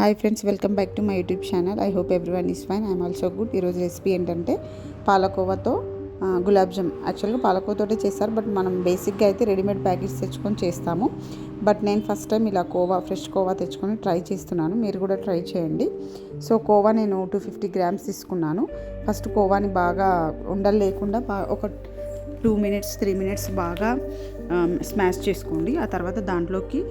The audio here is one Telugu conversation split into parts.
Hi friends welcome back to my YouTube channel I hope everyone is fine I'm also good ఈరోజు రెసిపీ ఏంటంటే పాలకోవాతో గులాబ్జామ్ గులాబ్ జామ్. యాక్చువల్గా పాలకోవతోటే చేస్తారు బట్ మనం బేసిక్గా అయితే రెడీమేడ్ ప్యాకెట్స్ తెచ్చుకొని చేస్తాము. బట్ నేను ఫస్ట్ టైం ఇలా కోవా ఫ్రెష్ కోవా తెచ్చుకొని ట్రై చేస్తున్నాను. మీరు కూడా ట్రై చేయండి. సో కోవా నేను టూ ఫిఫ్టీ గ్రామ్స్ తీసుకున్నాను. ఫస్ట్ కోవాని బాగా ఉండలు లేకుండా బా- ఒక టూ మినిట్స్ త్రీ మినిట్స్ బాగా Um, స్మాష్ చేసుకోండి. ఆ తర్వాత దాంట్లోకి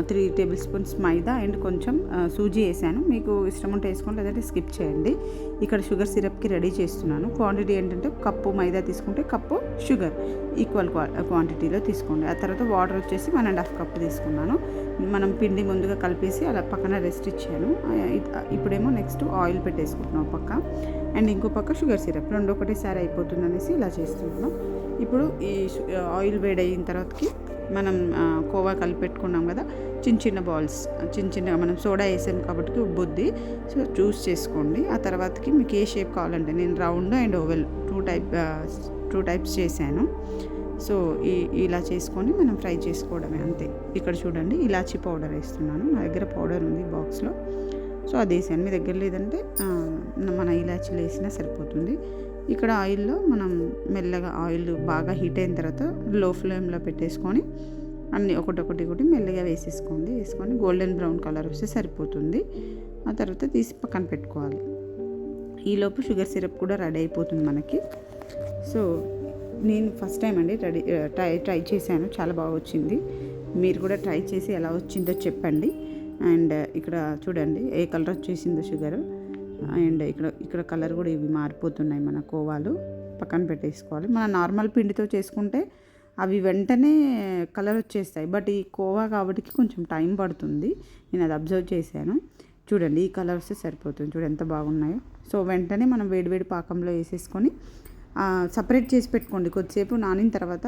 three table spoons maida and కొంచెం సూజీ వేసాను. మీకు ఇష్టం ఉంటే వేసుకోండి లేదంటే స్కిప్ చేయండి. ఇక్కడ షుగర్ సిరప్కి రెడీ చేస్తున్నాను. క్వాంటిటీ ఏంటంటే కప్పు మైదా తీసుకుంటే కప్పు షుగర్ ఈక్వల్ క్వాంటిటీలో తీసుకోండి. ఆ తర్వాత వాటర్ వచ్చేసి వన్ అండ్ హాఫ్ కప్ తీసుకున్నాను. మనం పిండి ముందుగా కలిపేసి అలా పక్కన రెస్ట్ ఇచ్చాను. ఇప్పుడేమో నెక్స్ట్ ఆయిల్ పెట్టేసుకుంటున్నాం పక్క. అండ్ ఇంకో పక్క షుగర్ సిరప్ రెండు ఒకటేసారి అయిపోతుంది అనేసి ఇలా చేస్తున్నాను. ఇప్పుడు ఈ షు- ఆయిల్ వేడయిన తర్వాతకి మనం కోవా కలిపి పెట్టుకున్నాం కదా చిన్న చిన్న బాల్స్ చిన్న చిన్న మనం సోడా వేసాం కాబట్టి ఉబ్బుద్ది. సో చూస్ చేసుకోండి. ఆ తర్వాతకి మీకు ఏ షేప్ కావాలంటే నేను round and oval two type two types చేశాను. సో ఈ ఇలా చేసుకొని మనం ఫ్రై చేసుకోవడమే అంతే. ఇక్కడ చూడండి ఇలాచీ పౌడర్ వేస్తున్నాను. నా దగ్గర పౌడర్ ఉంది బాక్స్లో. సో అది వేసాను. మీ దగ్గర లేదంటే మన ఇలాచీలు వేసినా సరిపోతుంది. ఇక్కడ ఆయిల్లో మనం మెల్లగా ఆయిల్ బాగా హీట్ అయిన తర్వాత లో ఫ్లేమ్లో పెట్టేసుకొని అన్నీ ఒకటొకటి ఒకటి మెల్లగా వేసేసుకోండి. వేసుకొని గోల్డెన్ బ్రౌన్ కలర్ వస్తే సరిపోతుంది. ఆ తర్వాత తీసి పక్కన పెట్టుకోవాలి. ఈలోపు షుగర్ సిరప్ కూడా రెడీ అయిపోతుంది మనకి. సో నేను ఫస్ట్ టైం అండి రెడీ ట్రై ట్రై చేశాను. చాలా బాగా వచ్చింది. మీరు కూడా ట్రై చేసి ఎలా వచ్చిందో చెప్పండి. అండ్ ఇక్కడ చూడండి ఏ కలర్ వచ్చేసిందో షుగర్. అండ్ ఇక్కడ ఇక్కడ కలర్ కూడా ఇవి మారిపోతున్నాయి మన కోవాలు. పక్కన పెట్టేసుకోవాలి. మన నార్మల్ పిండితో చేసుకుంటే అవి వెంటనే కలర్ వచ్చేస్తాయి. బట్ ఈ కోవా కాబట్టి కొంచెం టైం పడుతుంది. నేను అది అబ్జర్వ్ చేశాను. చూడండి ఈ కలర్ వస్తే సరిపోతుంది. చూడు ఎంత బాగున్నాయో. సో వెంటనే మనం వేడివేడి పాకంలో వేసేసుకొని సపరేట్ చేసి పెట్టుకోండి. కొద్దిసేపు నానిన తర్వాత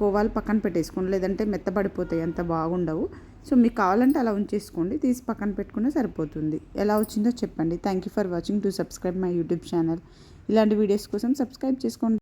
కోవాలు పక్కన పెట్టేసుకోండి. లేదంటే మెత్తబడిపోతాయి అంత బాగుండవు. సో మీకు కావాలంటే అలా ఉంచేసుకోండి. తీసి పక్కన పెట్టుకున్నా సరిపోతుంది. ఎలా వచ్చిందో చెప్పండి. Thank you for watching to subscribe my YouTube channel ఇలాంటి వీడియోస్ కోసం సబ్స్క్రైబ్ చేసుకోండి.